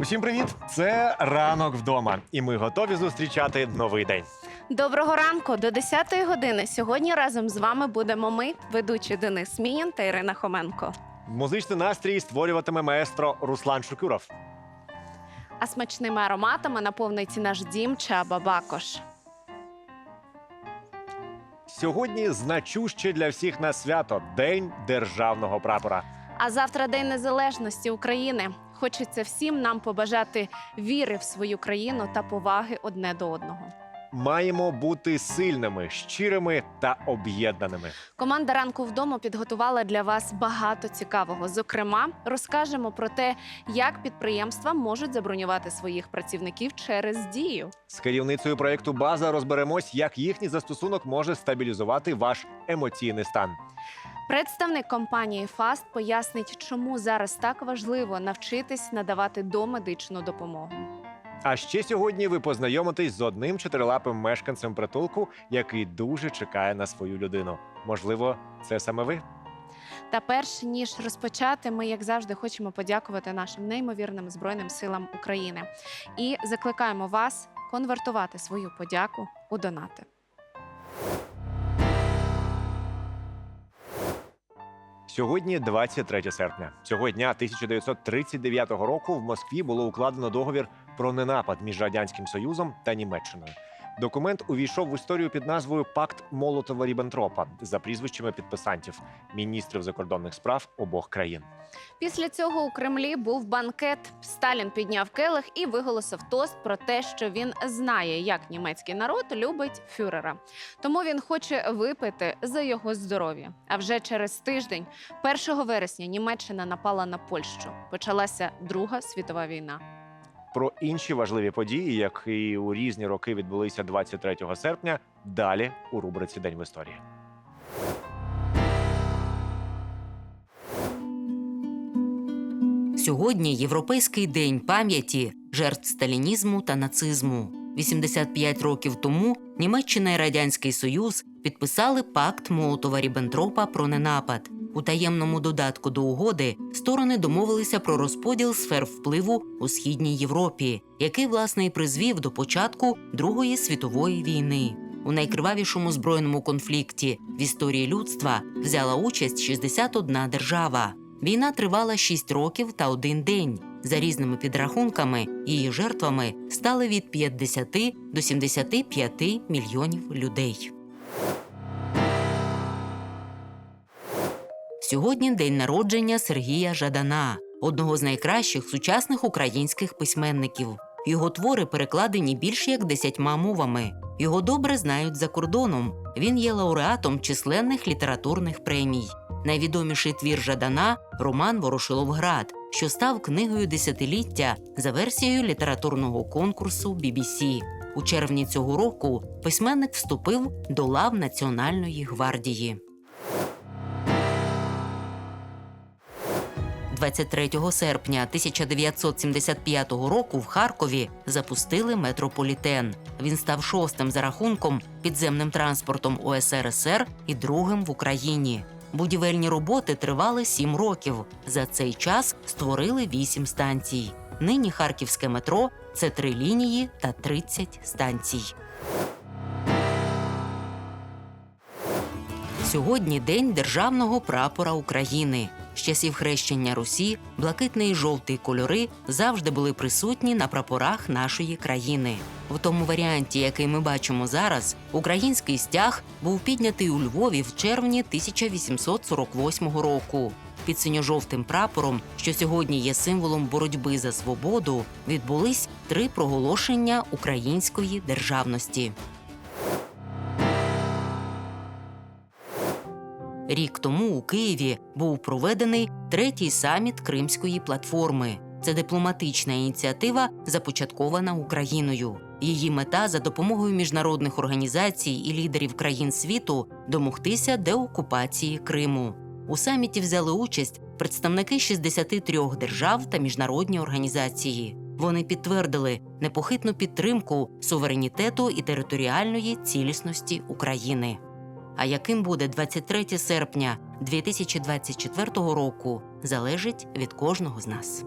Усім привіт! Це ранок вдома, і ми готові зустрічати новий день. Доброго ранку до 10-ї години. Сьогодні разом з вами будемо ми, ведучі Денис Мінін та Ірина Хоменко. Музичний настрій створюватиме маестро Руслан Шукюров. А смачними ароматами наповнить наш дім Чаба Бакош. Сьогодні значуще для всіх на свято День державного прапора. А завтра День Незалежності України. Хочеться всім нам побажати віри в свою країну та поваги одне до одного. Маємо бути сильними, щирими та об'єднаними. Команда ранку вдома підготувала для вас багато цікавого. Зокрема, розкажемо про те, як підприємства можуть забронювати своїх працівників через дію. З керівницею проєкту База розберемось, як їхній застосунок може стабілізувати ваш емоційний стан. Представник компанії ФАСТ пояснить, чому зараз так важливо навчитись надавати домедичну допомогу. А ще сьогодні ви познайомитесь з одним чотирилапим мешканцем притулку, який дуже чекає на свою людину. Можливо, це саме ви? Та перш ніж розпочати, ми, як завжди, хочемо подякувати нашим неймовірним збройним силам України і закликаємо вас конвертувати свою подяку у донати. Сьогодні 23 серпня. Цього дня 1939 року в Москві було укладено договір про ненапад між радянським союзом та Німеччиною. Документ увійшов в історію під назвою Пакт Молотова Ріббентропа за прізвищами підписантів міністрів закордонних справ обох країн. Після цього у Кремлі був банкет. Сталін підняв келих і виголосив тост про те, що він знає, як німецький народ любить фюрера. Тому він хоче випити за його здоров'я. А вже через тиждень, 1 вересня, Німеччина напала на Польщу. Почалася Друга світова війна. Про інші важливі події, які у різні роки відбулися 23 серпня, далі у рубриці День в історії. Сьогодні Європейський день пам'яті жертв сталінізму та нацизму. 85 років тому Німеччина і Радянський Союз підписали пакт Молотова Ріббентропа про ненапад. У таємному додатку до угоди сторони домовилися про розподіл сфер впливу у східній Європі, який власне і призвів до початку Другої світової війни. У найкривавішому збройному конфлікті в історії людства взяла участь 61 держава. Війна тривала 6 років та один день. За різними підрахунками, її жертвами стали від 50 до 75 мільйонів людей. Сьогодні день народження Сергія Жадана, одного з найкращих сучасних українських письменників. Його твори перекладені більш як десятьма мовами. Його добре знають за кордоном. Він є лауреатом численних літературних премій. Найвідоміший твір Жадана роман Ворошиловград, що став книгою десятиліття за версією літературного конкурсу BBC. У червні цього року письменник вступив до лав Національної гвардії. 23 серпня 1975 року в Харкові запустили метрополітен. Він став шостим за рахунком підземним транспортом у СРСР і другим в Україні. Будівельні роботи тривали сім років. За цей час створили вісім станцій. Нині харківське метро це три лінії та 30 станцій. Сьогодні день державного прапора України. З часів хрещення Русі блакитний і жовтий кольори завжди були присутні на прапорах нашої країни. В тому варіанті, який ми бачимо зараз, український стяг був піднятий у Львові в червні 1848 року. Під синьо-жовтим прапором, що сьогодні є символом боротьби за свободу, відбулись три проголошення української державності. Рік тому у Києві був проведений третій саміт Кримської платформи. Це дипломатична ініціатива, започаткована Україною. Її мета за допомогою міжнародних організацій і лідерів країн світу домогтися деокупації Криму. У саміті взяли участь представники 63 держав та міжнародні організації. Вони підтвердили непохитну підтримку суверенітету і територіальної цілісності України. А яким буде 23 серпня 2024 року, залежить від кожного з нас.